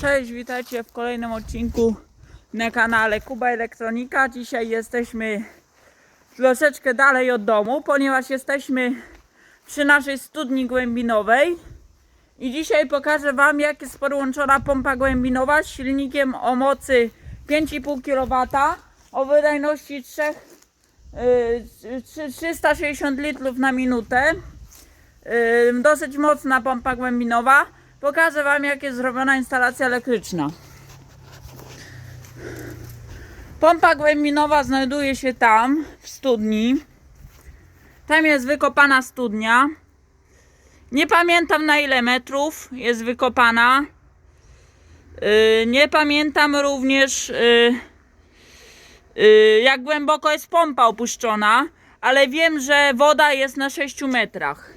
Cześć, witajcie w kolejnym odcinku na kanale Kuba Elektronika. Dzisiaj jesteśmy troszeczkę dalej od domu, ponieważ jesteśmy przy naszej studni głębinowej. I dzisiaj pokażę Wam, jak jest podłączona pompa głębinowa z silnikiem o mocy 5,5 kW o wydajności 3, yy, 3 360 litrów na minutę. Yy, dosyć mocna pompa głębinowa. Pokażę Wam, jak jest zrobiona instalacja elektryczna. Pompa głębinowa znajduje się tam, w studni. Tam jest wykopana studnia. Nie pamiętam na ile metrów jest wykopana. Yy, nie pamiętam również yy, yy, jak głęboko jest pompa opuszczona, ale wiem, że woda jest na 6 metrach.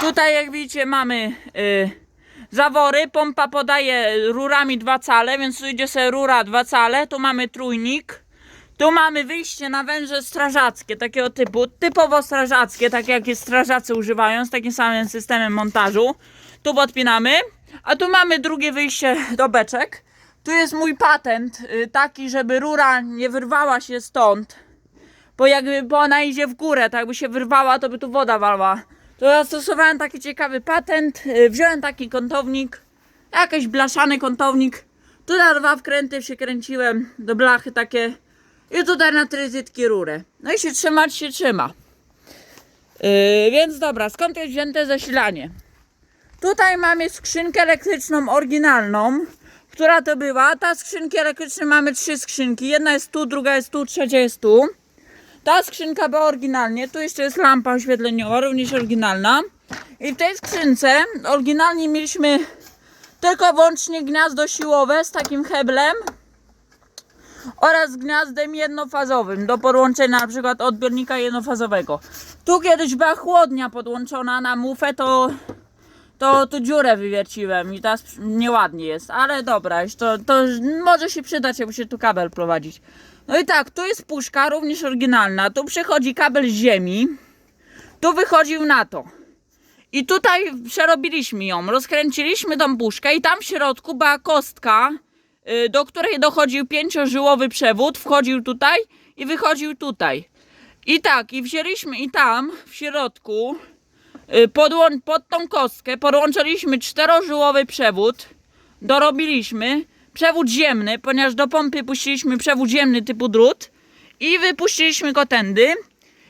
Tutaj jak widzicie mamy zawory, pompa podaje rurami dwa cale, więc tu idzie sobie rura dwa cale, tu mamy trójnik. Tu mamy wyjście na węże strażackie, takiego typu, typowo strażackie, tak jak jest strażacy używają, z takim samym systemem montażu. Tu podpinamy, a tu mamy drugie wyjście do beczek. Tu jest mój patent, y, taki, żeby rura nie wyrwała się stąd, bo jakby bo ona idzie w górę, tak by się wyrwała, to by tu woda walła. To ja stosowałem taki ciekawy patent, y, wziąłem taki kątownik, jakiś blaszany kątownik, tu na dwa wkręty przykręciłem do blachy takie i tutaj na tryzytki rurę. No i się trzymać się trzyma. Yy, więc dobra, skąd jest wzięte zasilanie? Tutaj mamy skrzynkę elektryczną oryginalną, która to była. Ta skrzynki elektryczne mamy trzy skrzynki. Jedna jest tu, druga jest tu, trzecia jest tu. Ta skrzynka była oryginalnie. Tu jeszcze jest lampa oświetleniowa, również oryginalna. I w tej skrzynce oryginalnie mieliśmy tylko wyłącznie gniazdo siłowe z takim heblem oraz gniazdem jednofazowym do podłączenia na przykład odbiornika jednofazowego. Tu kiedyś była chłodnia podłączona na mufę, to, to tu dziurę wywierciłem i teraz nieładnie jest, ale dobra, to, to może się przydać, jakby się tu kabel prowadzić. No i tak, tu jest puszka, również oryginalna, tu przychodzi kabel z ziemi, tu wychodził na to. I tutaj przerobiliśmy ją, rozkręciliśmy tą puszkę i tam w środku była kostka, y, do której dochodził pięciożyłowy przewód, wchodził tutaj i wychodził tutaj. I tak, i wzięliśmy i tam w środku y, podłą- pod tą kostkę podłączyliśmy czterożyłowy przewód, dorobiliśmy przewód ziemny, ponieważ do pompy puściliśmy przewód ziemny typu drut i wypuściliśmy go tędy.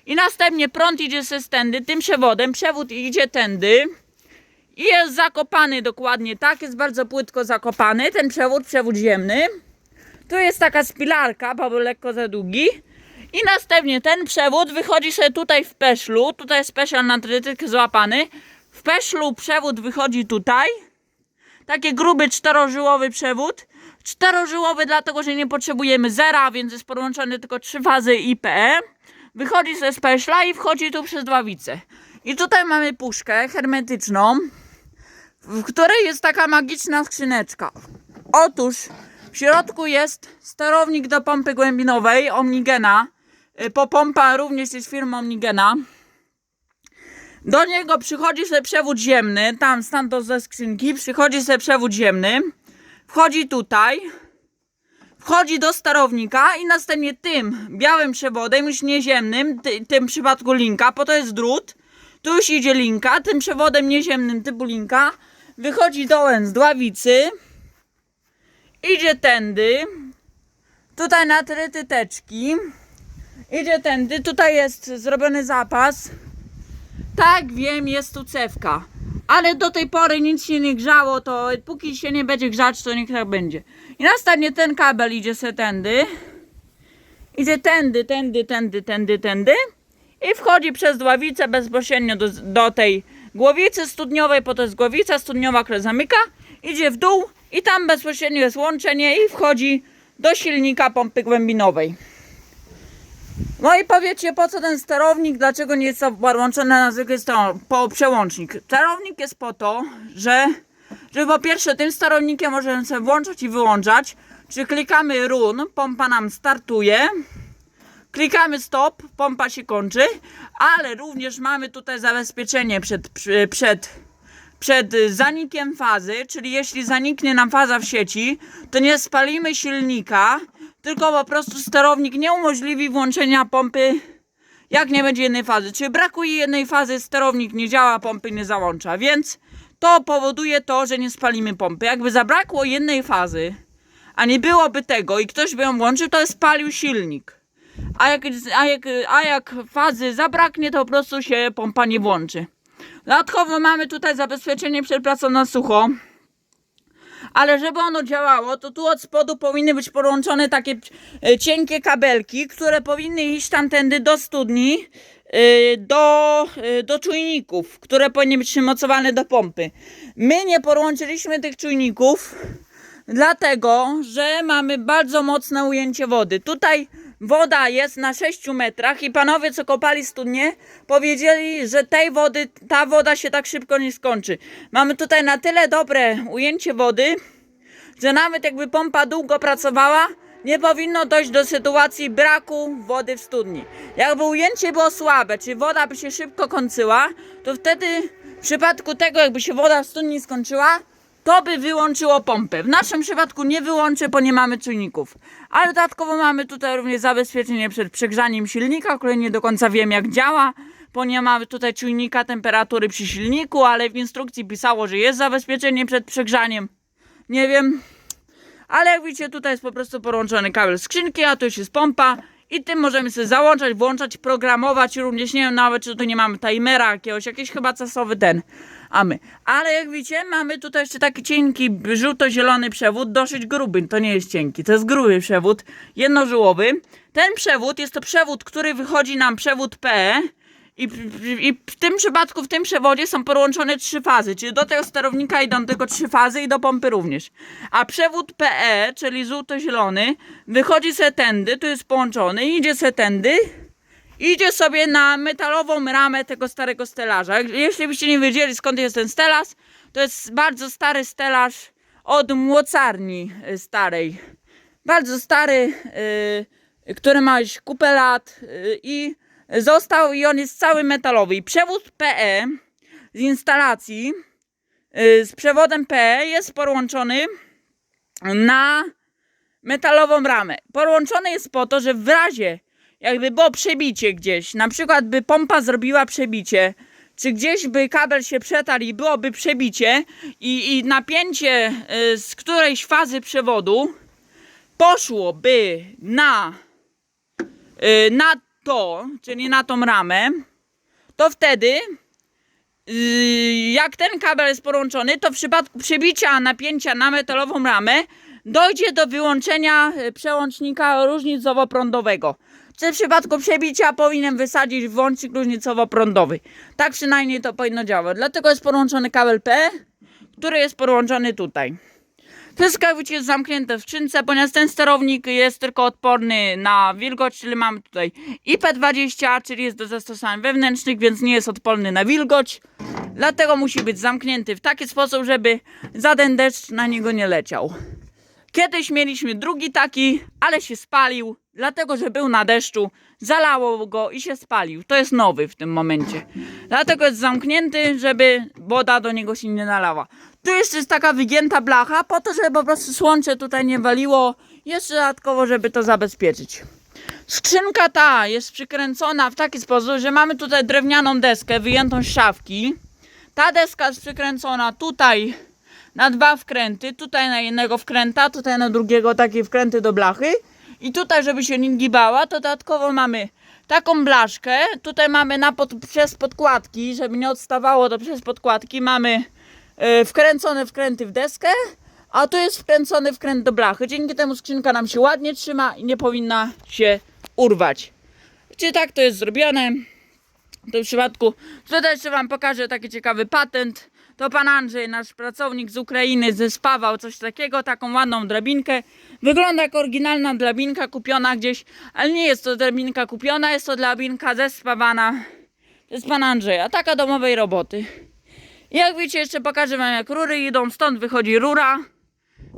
I następnie prąd idzie ze stędy tym przewodem, przewód idzie tędy i jest zakopany dokładnie tak, jest bardzo płytko zakopany ten przewód, przewód ziemny. Tu jest taka spilarka, bo był lekko za długi. I następnie ten przewód wychodzi sobie tutaj w peszlu, tutaj jest peszal na trytyk złapany. W peszlu przewód wychodzi tutaj. Taki gruby czterożyłowy przewód. Czterożyłowy dlatego, że nie potrzebujemy zera, więc jest podłączony tylko trzy fazy IPE. Wychodzi ze speszla i wchodzi tu przez dławice. I tutaj mamy puszkę hermetyczną, w której jest taka magiczna skrzyneczka. Otóż w środku jest sterownik do pompy głębinowej Omnigena. Y, Po pompa również jest firma Omnigena. Do niego przychodzi sobie przewód ziemny, tam stamtąd ze skrzynki, przychodzi sobie przewód ziemny, wchodzi tutaj, wchodzi do sterownika i następnie tym białym przewodem, już nieziemnym, ty, tym przypadku linka, po to jest drut, tu już idzie linka, tym przewodem nieziemnym typu linka, wychodzi dołem z dławicy, idzie tędy, tutaj na trytyteczki, idzie tędy, tutaj jest zrobiony zapas, tak, wiem, jest tu cewka. Ale do tej pory nic się nie grzało, to póki się nie będzie grzać, to niech tak będzie. I następnie ten kabel idzie se tędy. Idzie tędy, tędy, tędy, tędy, tędy. I wchodzi przez dławicę bezpośrednio do, do tej głowicy studniowej, po to jest głowica studniowa, która zamyka. Idzie w dół i tam bezpośrednio jest łączenie i wchodzi do silnika pompy głębinowej. No i powiecie, po co ten sterownik, dlaczego nie jest to podłączone na zwykły po przełącznik? Sterownik jest po to, że, że po pierwsze tym sterownikiem możemy sobie włączać i wyłączać. Czy klikamy run, pompa nam startuje. Klikamy stop, pompa się kończy, ale również mamy tutaj zabezpieczenie przed, przed, przed zanikiem fazy, czyli jeśli zaniknie nam faza w sieci, to nie spalimy silnika, tylko po prostu sterownik nie umożliwi włączenia pompy, jak nie będzie jednej fazy. Czyli brakuje jednej fazy, sterownik nie działa, pompy nie załącza, więc to powoduje to, że nie spalimy pompy. Jakby zabrakło jednej fazy, a nie byłoby tego i ktoś by ją włączył, to spalił silnik. A jak, a, jak, a jak fazy zabraknie, to po prostu się pompa nie włączy. Dodatkowo mamy tutaj zabezpieczenie przed pracą na sucho. Ale żeby ono działało, to tu od spodu powinny być połączone takie e, cienkie kabelki, które powinny iść tamtędy do studni, e, do, e, do czujników, które powinny być przymocowane do pompy. My nie połączyliśmy tych czujników, dlatego że mamy bardzo mocne ujęcie wody. Tutaj woda jest na 6 metrach i panowie, co kopali studnie, powiedzieli, że tej wody, ta woda się tak szybko nie skończy. Mamy tutaj na tyle dobre ujęcie wody, że nawet jakby pompa długo pracowała, nie powinno dojść do sytuacji braku wody w studni. Jakby ujęcie było słabe, czy woda by się szybko kończyła, to wtedy w przypadku tego, jakby się woda w studni skończyła, to by wyłączyło pompę. W naszym przypadku nie wyłączy, bo nie mamy czujników. Ale dodatkowo mamy tutaj również zabezpieczenie przed przegrzaniem silnika, które nie do końca wiem jak działa, bo nie mamy tutaj czujnika temperatury przy silniku, ale w instrukcji pisało, że jest zabezpieczenie przed przegrzaniem. Nie wiem. Ale jak widzicie, tutaj jest po prostu połączony kabel skrzynki, a tu już jest pompa. I tym możemy sobie załączać, włączać, programować również. Nie wiem nawet, czy tu nie mamy timera jakiegoś, jakiś chyba czasowy ten. A my. Ale jak widzicie, mamy tutaj jeszcze taki cienki, żółto-zielony przewód, dosyć gruby. To nie jest cienki, to jest gruby przewód, jednożyłowy. Ten przewód jest to przewód, który wychodzi nam przewód PE. I, I w tym przypadku, w tym przewodzie są połączone trzy fazy, czyli do tego sterownika idą tylko trzy fazy i do pompy również. A przewód PE, czyli żółto-zielony, wychodzi se tędy, tu jest połączony, idzie se tędy, idzie sobie na metalową ramę tego starego stelaża. Jeśli byście nie wiedzieli skąd jest ten stelaż, to jest bardzo stary stelaż od młocarni y, starej. Bardzo stary, yy, który ma kupę lat yy, i został i on jest cały metalowy. I przewód PE z instalacji yy, z przewodem PE jest połączony na metalową ramę. Połączony jest po to, że w razie jakby było przebicie gdzieś, na przykład by pompa zrobiła przebicie, czy gdzieś by kabel się przetarł i byłoby przebicie i, i napięcie y, z którejś fazy przewodu poszłoby na, y, na to, czyli na tą ramę, to wtedy Yy, jak ten kabel jest połączony, to w przypadku przebicia napięcia na metalową ramę dojdzie do wyłączenia yy, przełącznika różnicowo-prądowego. Czy w przypadku przebicia powinien wysadzić włącznik różnicowo-prądowy. Tak przynajmniej to powinno działać. Dlatego jest połączony kabel P, który jest podłączony tutaj. Widzicie jest zamknięte w skrzynce, ponieważ ten sterownik jest tylko odporny na wilgoć, czyli mamy tutaj IP20, czyli jest do zastosowań wewnętrznych, więc nie jest odporny na wilgoć. Dlatego musi być zamknięty w taki sposób, żeby żaden deszcz na niego nie leciał. Kiedyś mieliśmy drugi taki, ale się spalił, dlatego że był na deszczu, zalało go i się spalił. To jest nowy w tym momencie. Dlatego jest zamknięty, żeby woda do niego się nie nalała. Tu jeszcze jest taka wygięta blacha, po to, żeby po prostu słońce tutaj nie waliło. Jeszcze dodatkowo, żeby to zabezpieczyć. Skrzynka ta jest przykręcona w taki sposób, że mamy tutaj drewnianą deskę wyjętą z szafki. Ta deska jest przykręcona tutaj na dwa wkręty, tutaj na jednego wkręta, tutaj na drugiego takie wkręty do blachy. I tutaj, żeby się nie gibała, to dodatkowo mamy taką blaszkę. Tutaj mamy na pod, przez podkładki, żeby nie odstawało to przez podkładki, mamy wkręcone wkręty w deskę, a tu jest wkręcony wkręt do blachy. Dzięki temu skrzynka nam się ładnie trzyma i nie powinna się urwać. Czy tak to jest zrobione? W tym przypadku tutaj jeszcze Wam pokażę taki ciekawy patent. To pan Andrzej, nasz pracownik z Ukrainy, zespawał coś takiego, taką ładną drabinkę. Wygląda jak oryginalna drabinka kupiona gdzieś, ale nie jest to drabinka kupiona, jest to drabinka zespawana przez pana Andrzeja. Taka domowej roboty. Jak widzicie, jeszcze pokażę Wam jak rury idą. Stąd wychodzi rura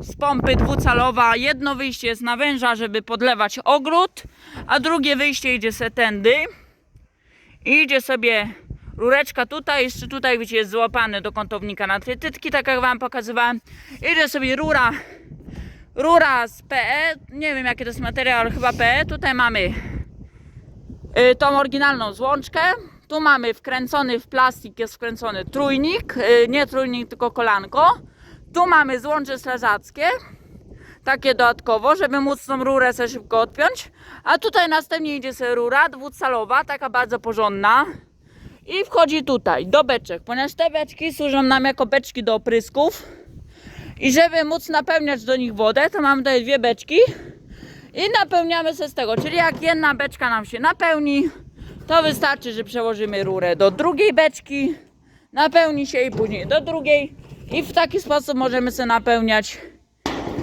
z pompy dwucalowa. Jedno wyjście jest na węża, żeby podlewać ogród, a drugie wyjście idzie se tędy. I idzie sobie Rureczka tutaj, jeszcze tutaj widzicie jest złapany do kątownika na trytytki, tak jak wam pokazywałem. Idzie sobie rura, rura z PE, nie wiem jaki to jest materiał, ale chyba PE. Tutaj mamy y, tą oryginalną złączkę. Tu mamy wkręcony w plastik, jest wkręcony trójnik, y, nie trójnik, tylko kolanko. Tu mamy złącze strażackie, takie dodatkowo, żeby móc tą rurę sobie szybko odpiąć. A tutaj następnie idzie sobie rura dwucalowa, taka bardzo porządna. I wchodzi tutaj, do beczek, ponieważ te beczki służą nam jako beczki do oprysków. I żeby móc napełniać do nich wodę, to mamy tutaj dwie beczki i napełniamy się z tego. Czyli jak jedna beczka nam się napełni, to wystarczy, że przełożymy rurę do drugiej beczki, napełni się i później do drugiej i w taki sposób możemy sobie napełniać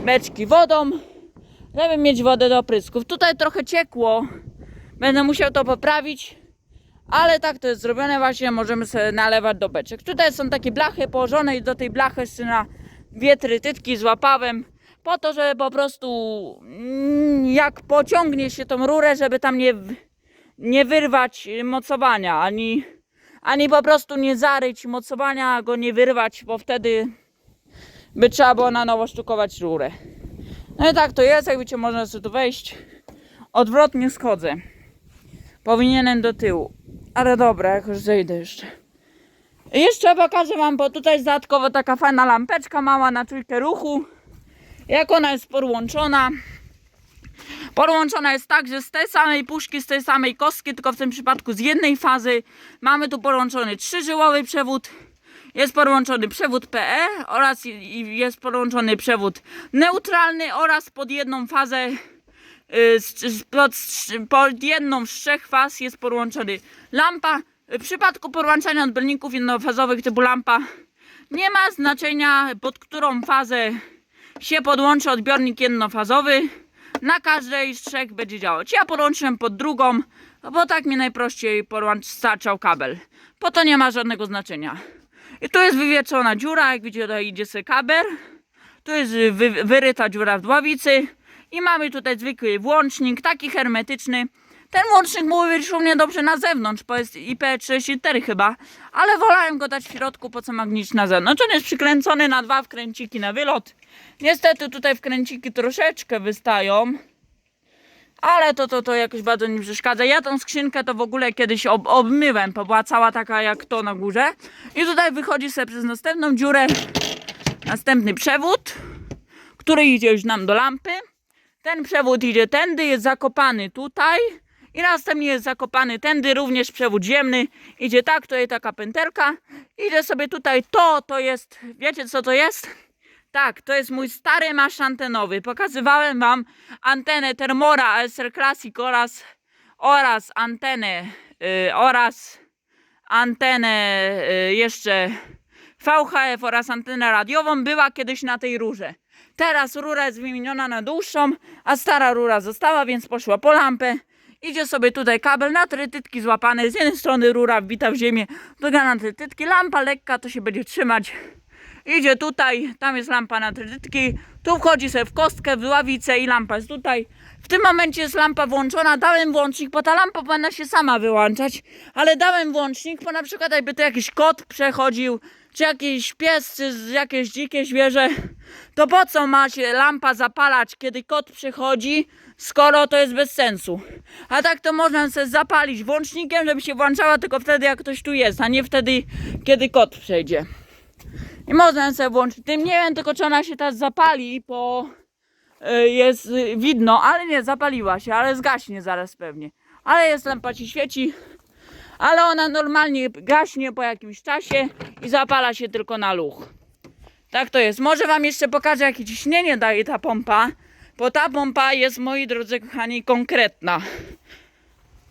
beczki wodą, żeby mieć wodę do oprysków. Tutaj trochę ciekło, będę musiał to poprawić, ale tak to jest zrobione właśnie, możemy sobie nalewać do beczek. Tutaj są takie blachy położone i do tej blachy jeszcze na dwie trytytki złapałem po to, żeby po prostu mm, jak pociągnie się tą rurę, żeby tam nie, nie wyrwać mocowania, ani, ani po prostu nie zaryć mocowania, go nie wyrwać, bo wtedy by trzeba było na nowo sztukować rurę. No i tak to jest, jak widzicie, można sobie tu wejść. Odwrotnie schodzę. Powinienem do tyłu. Ale dobra, jakoś zejdę jeszcze. I Jeszcze pokażę wam, bo tutaj dodatkowo taka fajna lampeczka mała na trójkę ruchu. Jak ona jest podłączona. Podłączona jest tak, że z tej samej puszki, z tej samej kostki, tylko w tym przypadku z jednej fazy mamy tu podłączony trzyżyłowy przewód. Jest podłączony przewód PE oraz jest podłączony przewód neutralny oraz pod jedną fazę y, pod, jedną z trzech faz jest podłączony lampa. W przypadku podłączania odbiorników jednofazowych typu lampa nie ma znaczenia pod którą fazę się podłączy odbiornik jednofazowy. Na każdej z trzech będzie działać. Ja podłączyłem pod drugą, bo tak mi najprościej starczał kabel. Po to nie ma żadnego znaczenia. I tu jest wywieczona dziura, jak widzicie tutaj idzie sobie kabel. Tu jest wy, wyryta dziura w dławicy. I mamy tutaj zwykły włącznik, taki hermetyczny. Ten włącznik mógłby być u mnie dobrze na zewnątrz, bo jest IP34 chyba, ale wolałem go dać w środku, po co magnicz na zewnątrz. On jest przykręcony na dwa wkręciki na wylot. Niestety tutaj wkręciki troszeczkę wystają, ale to, to, to jakoś bardzo nie przeszkadza. Ja tą skrzynkę to w ogóle kiedyś ob, obmyłem, bo była cała taka jak to na górze. I tutaj wychodzi sobie przez następną dziurę następny przewód, który idzie już nam do lampy. Ten przewód idzie tędy, jest zakopany tutaj i następnie jest zakopany tędy, również przewód ziemny. Idzie tak, to jest taka pętelka. Idzie sobie tutaj to, to jest, wiecie co to jest? Tak, to jest mój stary masz antenowy. Pokazywałem wam antenę Termora SR Classic oraz, oraz antenę y, oraz antenę y, jeszcze VHF oraz antenę radiową była kiedyś na tej rurze. Teraz rura jest wymieniona na dłuższą, a stara rura została, więc poszła po lampę. Idzie sobie tutaj kabel na trytytki złapany. Z jednej strony rura wbita w ziemię, druga na trytytki. Lampa lekka, to się będzie trzymać. Idzie tutaj, tam jest lampa na trytytki. Tu wchodzi sobie w kostkę, w ławicę i lampa jest tutaj. W tym momencie jest lampa włączona. Dałem włącznik, bo ta lampa powinna się sama wyłączać. Ale dałem włącznik, bo na przykład jakby tu jakiś kot przechodził, czy jakiś pies, czy jakieś dzikie zwierzę, to po co ma się lampa zapalać, kiedy kot przychodzi, skoro to jest bez sensu. A tak to można sobie zapalić włącznikiem, żeby się włączała tylko wtedy, jak ktoś tu jest, a nie wtedy, kiedy kot przejdzie. I można sobie włączyć. Tym nie wiem tylko, czy ona się teraz zapali, bo y, jest y, widno, ale nie, zapaliła się, ale zgaśnie zaraz pewnie. Ale jest lampa ci świeci, ale ona normalnie gaśnie po jakimś czasie i zapala się tylko na luch. Tak to jest. Może wam jeszcze pokażę, jakie ciśnienie daje ta pompa, bo ta pompa jest, moi drodzy kochani, konkretna.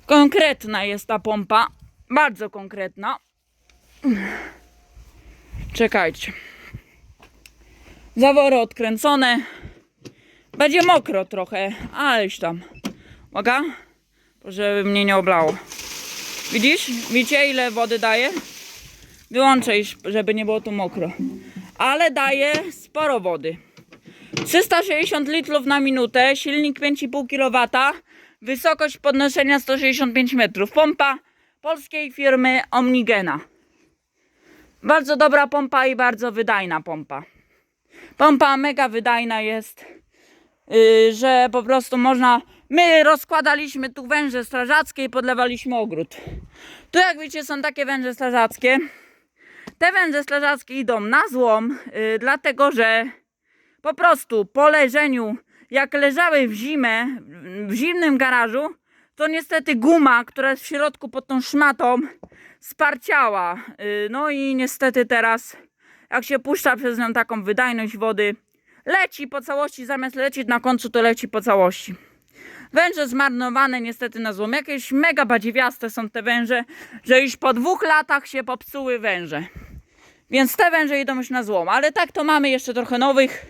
Konkretna jest ta pompa. Bardzo konkretna. Czekajcie. Zawory odkręcone. Będzie mokro trochę, aleś tam. Uwaga, żeby mnie nie oblało. Widzisz? Widzicie ile wody daje? Wyłączę, żeby nie było tu mokro. Ale daje sporo wody. 360 litrów na minutę, silnik 5,5 kW, wysokość podnoszenia 165 metrów. Pompa polskiej firmy Omnigena. Bardzo dobra pompa i bardzo wydajna pompa. Pompa mega wydajna jest, yy, że po prostu można. My rozkładaliśmy tu węże strażackie i podlewaliśmy ogród. Tu, jak widzicie, są takie węże strażackie. Te węże strażackie idą na złom, yy, dlatego że po prostu po leżeniu, jak leżały w zimę, w zimnym garażu, to niestety guma, która jest w środku pod tą szmatą, sparciała. Yy, No i niestety teraz, jak się puszcza przez nią taką wydajność wody, leci po całości, zamiast lecieć na końcu, to leci po całości. Węże zmarnowane niestety na złom. Jakieś mega badziewiaste są te węże, że już po dwóch latach się popsuły węże. Więc te węże idą już na złom. Ale tak to mamy jeszcze trochę nowych,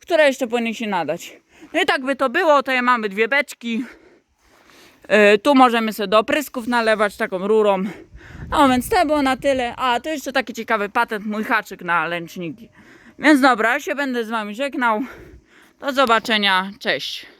które jeszcze powinny się nadać. No i tak by to było, to ja mamy dwie beczki. Yy, tu możemy sobie do oprysków nalewać taką rurą. No więc to było na tyle. A, to jeszcze taki ciekawy patent, mój haczyk na lęczniki. Więc dobra, ja się będę z wami żegnał. Do zobaczenia, cześć.